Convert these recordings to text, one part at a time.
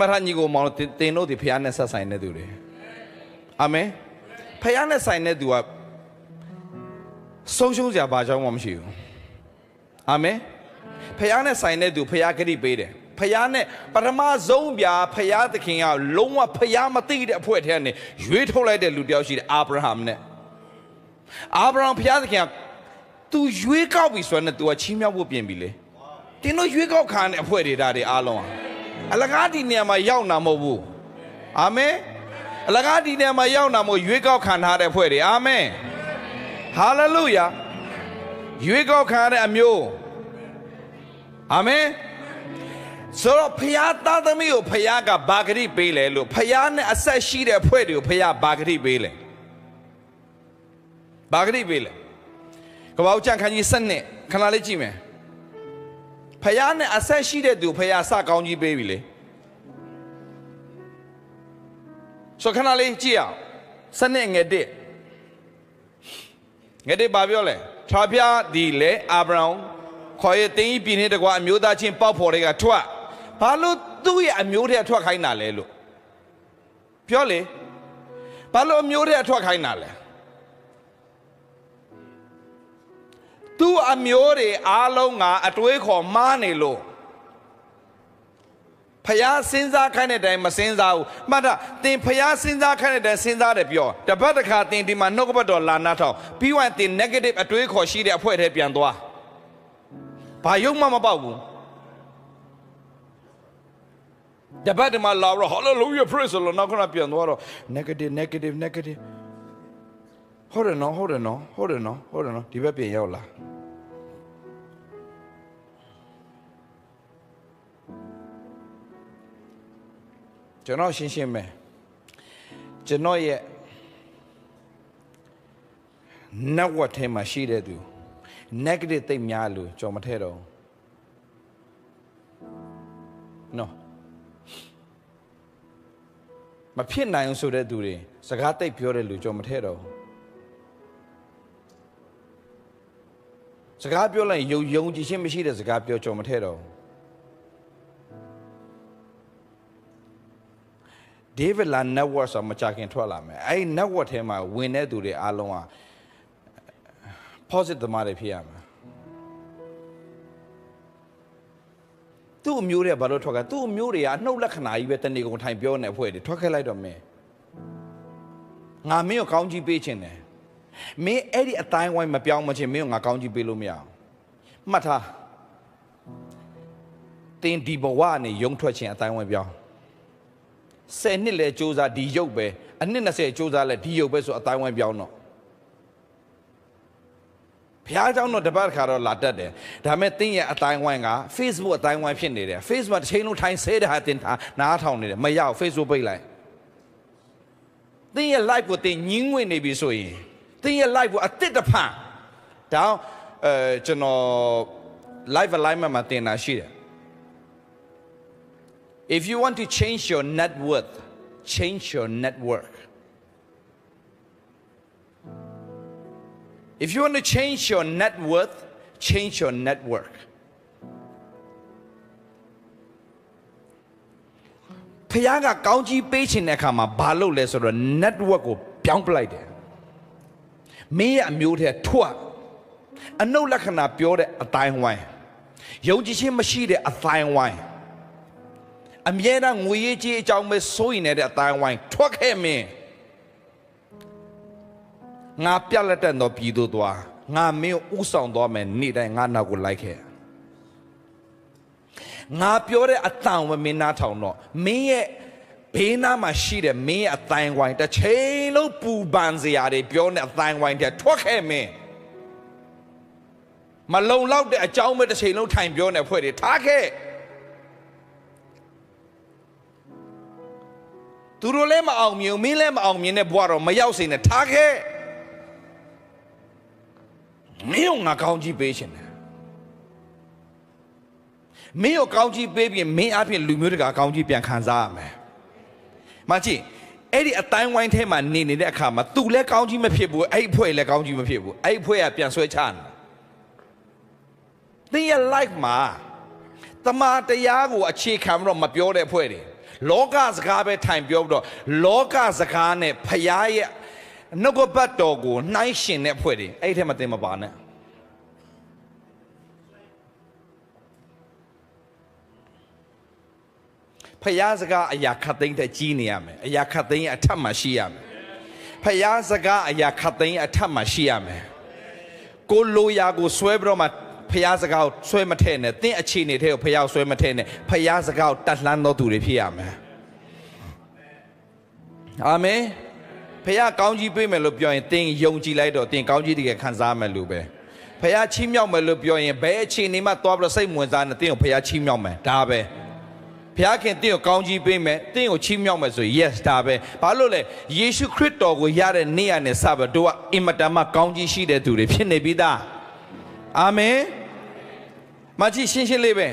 မထညီကိုမောင်တို့တင်တင်တို့ဒီဖះနဲ့ဆက်ဆိုင်တဲ့သူတွေအာမင်ဖះနဲ့ဆိုင်တဲ့သူကဆုံးရှုံးစရာဘာကြောင့်မှမရှိဘူးအာမင်ဖះနဲ့ဆိုင်တဲ့သူဖះဂရိပေးတယ်ဖះနဲ့ပထမဆုံးပြဖះသခင်ကလုံးဝဖះမသိတဲ့အဖွဲ့ထဲကနေရွေးထုတ်လိုက်တဲ့လူတစ်ယောက်ရှိတယ်အာဗြဟံနဲ့အာဗြဟံဖះသခင်က तू ရွေးကောက်ပြီဆိုတော့ तू ကချီးမြှောက်ဖို့ပြင်ပြီလေတင်းတို့ရွေးကောက်ခံတဲ့အဖွဲ့တွေဒါတွေအားလုံးอ่ะ အလကားဒီနေရာမှာရောက်နာမဟုတ်ဘူးအာမင်အလကားဒီနေရာမှာရောက်နာမဟုတ်ရွေးကောက်ခံထားတဲ့အဖွဲ့တွေအာမင်ဟာလေလုယာရွေးကောက်ခံရတဲ့အမျိုးအာမင်ဆိုတော့ဖခင်သားသမီးကိုဖခင်ကဘာဂရိပေးလဲလို့ဖခင်နဲ့အဆက်ရှိတဲ့အဖွဲ့တွေကိုဖခင်ဘာဂရိပေးလဲဘာဂရိပေးလဲကပောက်ကြံခန်းကြီးစနစ်ခဏလေးကြည့်မယ် ဖယားနဲ့အဆက်ရှိတဲ့သူဖယားစကောင်းကြီးပေးပြီလေဆိုခဏလေးကြည့်အောင်စနစ်ငယ်တစ်ငယ်တစ်ဘာပြောလဲထွားပြဒီလေအာဗြဟံခေါ်ရတင်းကြီးပြည်နေတကွာအမျိုးသားချင်းပေါက်ဖော်တွေကထွက်ဘာလို့သူ့ရဲ့အမျိုးတွေကထွက်ခိုင်းတာလဲလို့ပြောလေဘာလို့အမျိုးတွေကထွက်ခိုင်းတာလဲ သူ့အမျိုးတွေအားလုံးကအတွေးခေါ်မားနေလို့ဖျားစဉ်းစားခိုင်းတဲ့အတိုင်းမစဉ်းစားဘူးမှတ်တာသင်ဖျားစဉ်းစားခိုင်းတဲ့အတိုင်းစဉ်းစားတယ်ပြောတပတ်တစ်ခါသင်ဒီမှာနှုတ်ကပတ်တော်လာနာထောင်ပြီးဝင်သင် negative အတွေးခေါ်ရှိတဲ့အဖွဲထဲပြန်သွားဘာယုံမှမပေါက်ဘူးတပတ်ဒီမှာလာတော့ hallelujah praise the lord နောက်ခဏပြန်သွားတော့ negative negative negative ဟုတ်တယ်နော်ဟုတ်တယ်နော်ဟုတ်တယ်နော်ဟုတ်တယ်နော်ဒီဘက်ပြင်ရောက်လာကျွန်တော်ရှင်းရှင်းပဲကျွန်တော်ရဲ့ network ထဲမှာရှိတဲ့သူ negative သိပ်များလို့ကြော်မထဲတော့ဘူး no မဖြစ်နိုင်အောင်ဆိုတဲ့သူတွေစကားတိတ်ပြောတဲ့လူကြော်မထဲတော့ဘူး စကားပြောလိုက်ရင်ယုံယုံကြည်ခြင်းမရှိတဲ့စကားပြောကြုံမထဲတော့ဒေးဗစ်လာ network ဆိုမကြခင်ထွက်လာမယ်အဲ့ဒီ network ထဲမှာဝင်တဲ့သူတွေအားလုံးက positive သမားတွေဖြစ်ရမှာသူ့အမျိုးတွေကဘာလို့ထွက်ကသူ့အမျိုးတွေကအနှုတ်လက္ခဏာကြီးပဲတဏီကုံထိုင်ပြောနေအဖွဲ့တွေထွက်ခဲ့လိုက်တော့မင်းငါမင်းကိုကောင်းကြီးပေးခြင်းတယ် မင်းအဲ့ဒီအတိုင်းဝိုင်းမပြောင်းမချင်းမင်းကိုငါကောင်းကြီးပေးလို့မရအောင်မှတ်ထားတင်ဒီဘဝနဲ့ယုံထွက်ခြင်းအတိုင်းဝိုင်းပြောင်းဆယ်နှစ်လဲစ조사ဒီရုပ်ပဲအနှစ်20စ조사လဲဒီရုပ်ပဲဆိုအတိုင်းဝိုင်းပြောင်းတော့ဘုရားကျောင်းတော့တပတ်ခါတော့လာတတ်တယ်ဒါပေမဲ့တင်းရဲ့အတိုင်းဝိုင်းက Facebook အတိုင်းဝိုင်းဖြစ်နေတယ် Facebook တစ်ချိန်လုံးထိုင်ဆဲတာတင်တာနားထောင်နေတယ်မရအောင် Facebook ပိတ်လိုက်တင်းရဲ့ live ကိုတင်ညင်းဝင်နေပြီဆိုရင် သင်ရဲ့ life ကိုအတစ်တစ်ဖန်ဒါအဲကျွန်တော် life alignment မှာတင်တာရှိတယ် if you want to change your net worth change your network if you want to change your net worth change your network ဖခင်ကကောင်းကြီးပေးခြင်းတဲ့အခါမှာဘာလုပ်လဲဆိုတော့ network ကိုပြောင်းပလိုက်တယ် မင်းရဲ့အမျိုးထဲထွက်အနုလက္ခဏာပြောတဲ့အတိုင်းဝိုင်းယုံကြည်ခြင်းမရှိတဲ့အတိုင်းဝိုင်းအမြဲတမ်းငွေရေးကြေးအကြောင်းပဲစိုးရင်နေတဲ့အတိုင်းဝိုင်းထွက်ခဲ့မင်းငါပြက်လက်တဲ့တော့ပြည်သူသွားငါမင်းကိုဥဆောင်သွားမယ်နေ့တိုင်းငါနောက်ကိုလိုက်ခဲ့ငါပြောတဲ့အတန်ဝမင်းနားထောင်တော့မင်းရဲ့ ဘေးနားမှာရှိတဲ့မင်းရဲ့အတိုင်းဝိုင်းတစ်ချိန်လုံးပူပန်စရာတွေပြောနေအတိုင်းဝိုင်းတဲ့ထွက်ခဲ့မင်းမလုံလောက်တဲ့အကြောင်းပဲတစ်ချိန်လုံးထိုင်ပြောနေဖွဲ့တွေထားခဲ့သူတို့လည်းမအောင်မြင်ဘူးမင်းလည်းမအောင်မြင်တဲ့ဘဝတော့မရောက်စေနဲ့ထားခဲ့မင်းကငါကောင်းကြီးပေးရှင်တယ်မင်းကိုကောင်းကြီးပေးပြီးမင်းအပြင်လူမျိုးတကာကောင်းကြီးပြန်ခံစားရမယ်။ မကြည့်အဲ့ဒီအတိုင်းဝိုင်းထဲမှာနေနေတဲ့အခါမှာ तू လည်းကောင်းကြီးမဖြစ်ဘူးအဲ့ဒီဖွဲ့လည်းကောင်းကြီးမဖြစ်ဘူးအဲ့ဒီဖွဲ့ကပြန်ဆွဲချနေ။သင်ရဲ့ life မှာတမာတရားကိုအခြေခံပြီးတော့မပြောတဲ့အဖွဲ့တွေလောကစကားပဲထိုင်ပြောပြီးတော့လောကစကားနဲ့ဖရားရဲ့နှုတ်ကပတ်တော်ကိုနှိုင်းရှင်တဲ့အဖွဲ့တွေအဲ့ဒီထဲမှာသင်မပါနဲ့ ဖရားစကားအရာခတ်သိမ်းတဲ့ကြီးနေရမယ်အရာခတ်သိမ်းရဲ့အထက်မှာရှိရမယ်ဖရားစကားအရာခတ်သိမ်းရဲ့အထက်မှာရှိရမယ်ကိုလိုရာကိုဆွဲပြီးတော့မှဖျားစကားကိုဆွဲမထဲနဲ့တင့်အခြေအနေထဲကိုဖျားကိုဆွဲမထဲနဲ့ဖျားစကားကိုတတ်လှမ်းသောသူတွေဖြစ်ရမယ်အာမင်ဖျားကောင်းကြီးပေးမယ်လို့ပြောရင်တင်းယုံကြည်လိုက်တော့တင်းကောင်းကြီးတကယ်ခံစားမယ်လို့ပဲဖျားချီးမြှောက်မယ်လို့ပြောရင်ဘယ်အခြေအနေမှသွားပြီးတော့စိတ်ဝင်စားနေတင်းကိုဖျားချီးမြှောက်မယ်ဒါပဲ ဘုရားခင်တင့်ကိုကောင်းကြီးပေးမယ်တင့်ကိုချီးမြှောက်မယ်ဆိုရင် yes ဒါပဲဘာလို့လဲယေရှုခရစ်တော်ကိုရတဲ့နေ့ရနဲ့စပါတို့ကအင်မတန်မှကောင်းကြီးရှိတဲ့သူတွေဖြစ်နေပြီသားအာမင်မကြည့်ရှင်းရှင်းလေးပဲ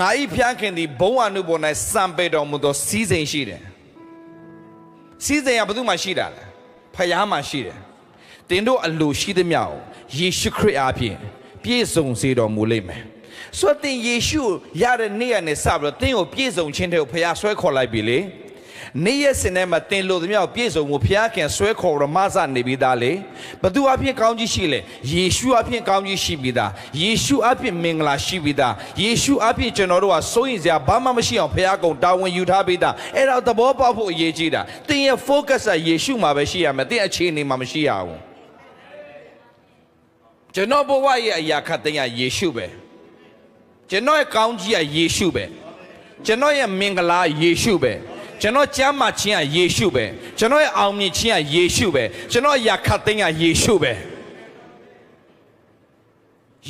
ငါဤဖျားခင်သည်ဘုံအနုပေါ်၌စံပေတော်မူသောစီးစိမ်ရှိတယ်စီးစိမ်ကဘယ်သူမှရှိတာလဲဖယားမှရှိတယ်တင်တို့အလိုရှိသမျှကိုယေရှုခရစ်အားဖြင့်ပြည့်စုံစေတော်မူလိမ့်မယ် ဆိုတော့တင်ယေရှုရတဲ့နေ့ရက်နဲ့စပြီးတော့တင်းကိုပြည့်စုံခြင်းတဲ့ကိုဖယားဆွဲခေါ်လိုက်ပြီလေနေ့ရက်စင်ထဲမှာတင်လို့သမျှကိုပြည့်စုံမှုဖယားခင်ဆွဲခေါ်ရမစနေပြီးသားလေဘသူအဖြစ်ကောင်းကြီးရှိလေယေရှုအဖြစ်ကောင်းကြီးရှိပြီးသားယေရှုအဖြစ်မင်္ဂလာရှိပြီးသားယေရှုအဖြစ်ကျွန်တော်တို့ကစိုးရင်စရာဘာမှမရှိအောင်ဖယားကုံတာဝန်ယူထားပြီးသားအဲ့ဒါသဘောပေါက်ဖို့အရေးကြီးတာတင်ရဲ့ focus ကယေရှုမှာပဲရှိရမယ်တင်အခြေအနေမှာမရှိရဘူးကျွန်တော်ဘဝရဲ့အရာခတ်သိမ်းရယေရှုပဲ ကျွန်တော်ရဲ့ကောင်းကြီးကယေရှုပဲကျွန်တော်ရဲ့မင်္ဂလာယေရှုပဲကျွန်တော်ကျမ်းမာခြင်းကယေရှုပဲကျွန်တော်ရဲ့အောင်မြင်ခြင်းကယေရှုပဲကျွန်တော်အရာခတ်သိမ်းကယေရှုပဲ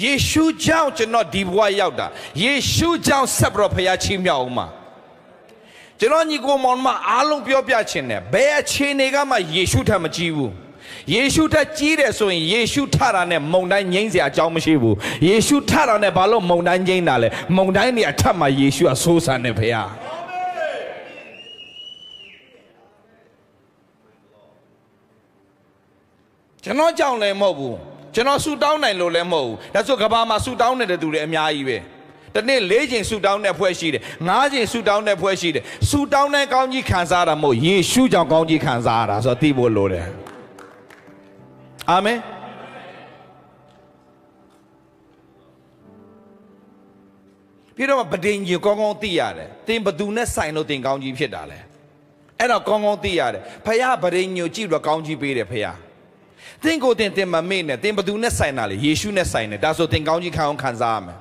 ယေရှုကြောင့်ကျွန်တော်ဒီဘဝရောက်တာယေရှုကြောင့်ဆက်ပြီးတော့ဖခင်ချီးမြှောက်အောင်မှာကျွန်တော်ညီကိုမောင်မအားလုံးပြောပြခြင်းနဲ့ဘယ်အခြေအနေကမှယေရှုထက်မကြီးဘူး ယေရှုထက်ကြီးတယ်ဆိုရင်ယေရှုထတာနဲ့မုန်တိုင်းငိမ့်စရာအကြောင်းမရှိဘူးယေရှုထတာနဲ့ဘာလို့မုန်တိုင်းငိမ့်တာလဲမုန်တိုင်းတွေအထက်မှာယေရှုကဆိုးဆန်တယ်ဖခင်ကျွန်တော်ကြောင့်လည်းမဟုတ်ဘူးကျွန်တော်ဆူတောင်းနိုင်လို့လည်းမဟုတ်ဘူးဒါဆိုကဘာမှာဆူတောင်းနေတဲ့သူတွေအများကြီးပဲတနေ့၄ချိန်ဆူတောင်းတဲ့ဖွဲ့ရှိတယ်၅ချိန်ဆူတောင်းတဲ့ဖွဲ့ရှိတယ်ဆူတောင်းတဲ့ကောင်းကြီးခံစားတာမဟုတ်ယေရှုကြောင့်ကောင်းကြီးခံစားရတာဆိုတော့သိဖို့လိုတယ် အာမင်ပြီးတော့ဗဒင်ကြီးကောင်းကောင်းသိရတယ်တင်ဘသူနဲ့ဆိုင်လို့တင်ကောင်းကြီးဖြစ်တာလဲအဲ့တော့ကောင်းကောင်းသိရတယ်ဖခင်ဗဒင်ကြီးကိုကြည့်ပြီးတော့ကောင်းကြီးပေးတယ်ဖခင်သင်ကိုတင်တင်မမေ့နဲ့သင်ဘသူနဲ့ဆိုင်တာလေယေရှုနဲ့ဆိုင်တယ်ဒါဆိုသင်ကောင်းကြီးခံအောင်ခံစားရမယ်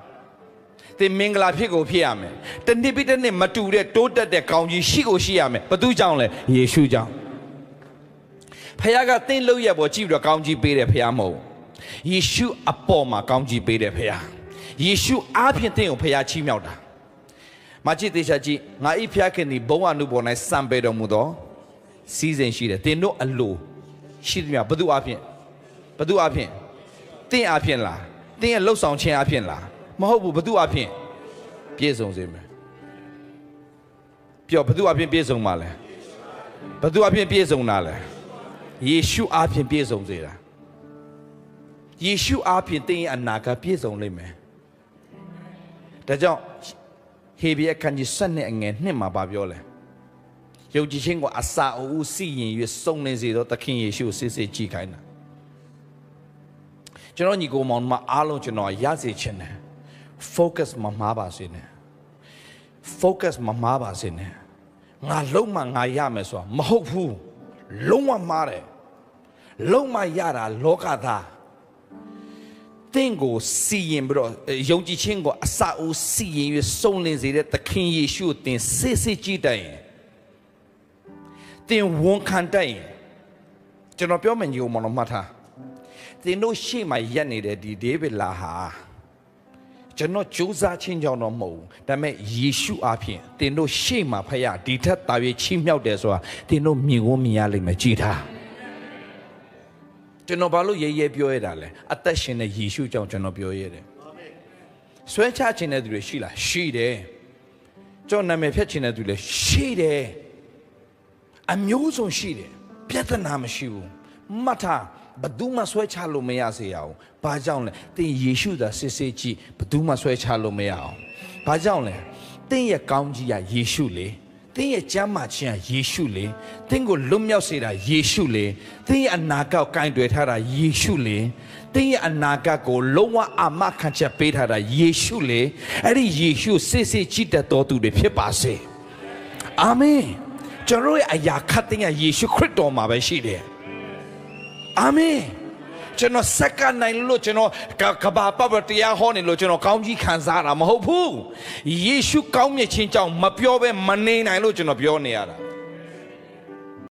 သင်မင်္ဂလာဖြစ်ကိုဖြစ်ရမယ်တနစ်ပြီးတနစ်မတူတဲ့တိုးတက်တဲ့ကောင်းကြီးရှိကိုရှိရမယ်ဘသူကြောင့်လဲယေရှုကြောင့် ဖခင်ကသင်လို့ရပေါ်ကြည့်ပြီးတော့ကောင်းကြီးပေးတယ်ဖခင်မဟုတ်ယေရှုအပေါ်မှာကောင်းကြီးပေးတယ်ဖခင်ယေရှုအားဖြင့်သင်ကိုဖခင်ချီးမြှောက်တာမကြည့်သေးချာကြည့်ငါဤဖခင်ဒီဘုံအနုပေါ်၌စံပေတော်မူသောစီးစိမ်ရှိတယ်သင်တို့အလိုရှိသမျှဘသူအဖြစ်ဘသူအဖြစ်တင်းအဖြစ်လားတင်းရဲ့လှုပ်ဆောင်ခြင်းအဖြစ်လားမဟုတ်ဘူးဘသူအဖြစ်ပြည့်စုံစေမယ်ပြောဘသူအဖြစ်ပြည့်စုံပါလဲဘသူအဖြစ်ပြည့်စုံတာလဲ ယေရှုအဖြစ်ပြည့်စုံစေတာယေရှုအဖြစ်တင်းရဲ့အနာဂတ်ပြည့်စုံလိမ့်မယ်ဒါကြောင့်ဟေဘရဲခန်းကြီးဆက်နဲ့အငယ်နှစ်မှာဗာပြောလဲယုံကြည်ခြင်းကိုအစာအုပ်စီရင်၍စုံလင်စေသောသခင်ယေရှုကိုစစ်စစ်ကြည်ခိုင်းတာကျွန်တော်ညီကိုမောင်မအားလုံးကျွန်တော်ရစေချင်တယ် focus မမှားပါစေနဲ့ focus မမှားပါစေနဲ့ငါလုံးမငါရမယ်ဆိုတာမဟုတ်ဘူး လုံးဝမှားတယ်လုံးမရတာလောကသားင့်ကိုစီရင်ပြီးတော့ယုံကြည်ခြင်းကိုအစာအိုးစီရင်၍စုံလင်စေတဲ့သခင်ယေရှုကိုသင်စစ်စစ်ကြည့်တတ်ရင်သင်ဝန်ခံတတ်ရင်ကျွန်တော်ပြောမယ်ညီမတော်မှတ်ထားသင်တို့ရှေ့မှာရက်နေတဲ့ဒီဒေးဗစ်လာဟာ ကျွန်တော်ကြိုးစားခြင်းကြောင့်တော့မဟုတ်ဘူးဒါပေမဲ့ယေရှုအားဖြင့်သင်တို့ရှေ့မှာဖခင်ဒီထက်တာ၍ချီးမြှောက်တယ်ဆိုတာသင်တို့မြင်ကိုမြင်ရလိမ့်မယ်ကြည်ထားကျွန်တော်ဘာလို့ရဲရဲပြောရတာလဲအသက်ရှင်တဲ့ယေရှုကြောင့်ကျွန်တော်ပြောရတယ်ဆွဲချခြင်းတဲ့သူတွေရှိလားရှိတယ်ကျွန်တော်နာမည်ဖြတ်ခြင်းတဲ့သူတွေရှိတယ်အမျိုးစုံရှိတယ်ပြဿနာမရှိဘူးမှတ်ထား ဘယ်သူမှဆွဲချလို့မရစေရအောင်ဘာကြောင့်လဲသင်ယေရှုသာစစ်စစ်ကြည့်ဘယ်သူမှဆွဲချလို့မရအောင်ဘဘာကြောင့်လဲတင်းရဲ့ကောင်းကြီးကယေရှုလေတင်းရဲ့ကျမ်းမာခြင်းကယေရှုလေတင်းကိုလွတ်မြောက်စေတာယေရှုလေတင်းရဲ့အနာဂတ်ကိုကင်တွယ်ထားတာယေရှုလေတင်းရဲ့အနာဂတ်ကိုလုံးဝအာမခံချက်ပေးထားတာယေရှုလေအဲ့ဒီယေရှုစစ်စစ်ကြည်တတ်တော်သူတွေဖြစ်ပါစေအာမင်ကျွန်တော်ရဲ့အရာခတ်တဲ့ယေရှုခရစ်တော်မှာပဲရှိတယ် အာမင်ကျွန်တော်စက္ကနိုင်လို့ကျွန်တော်ကကဘာပပတရားဟောနေလို့ကျွန်တော်ကောင်းကြီးခံစားတာမဟုတ်ဘူးယေရှုကောင်းမြတ်ခြင်းကြောင့်မပြောဘဲမနေနိုင်လို့ကျွန်တော်ပြောနေရတာ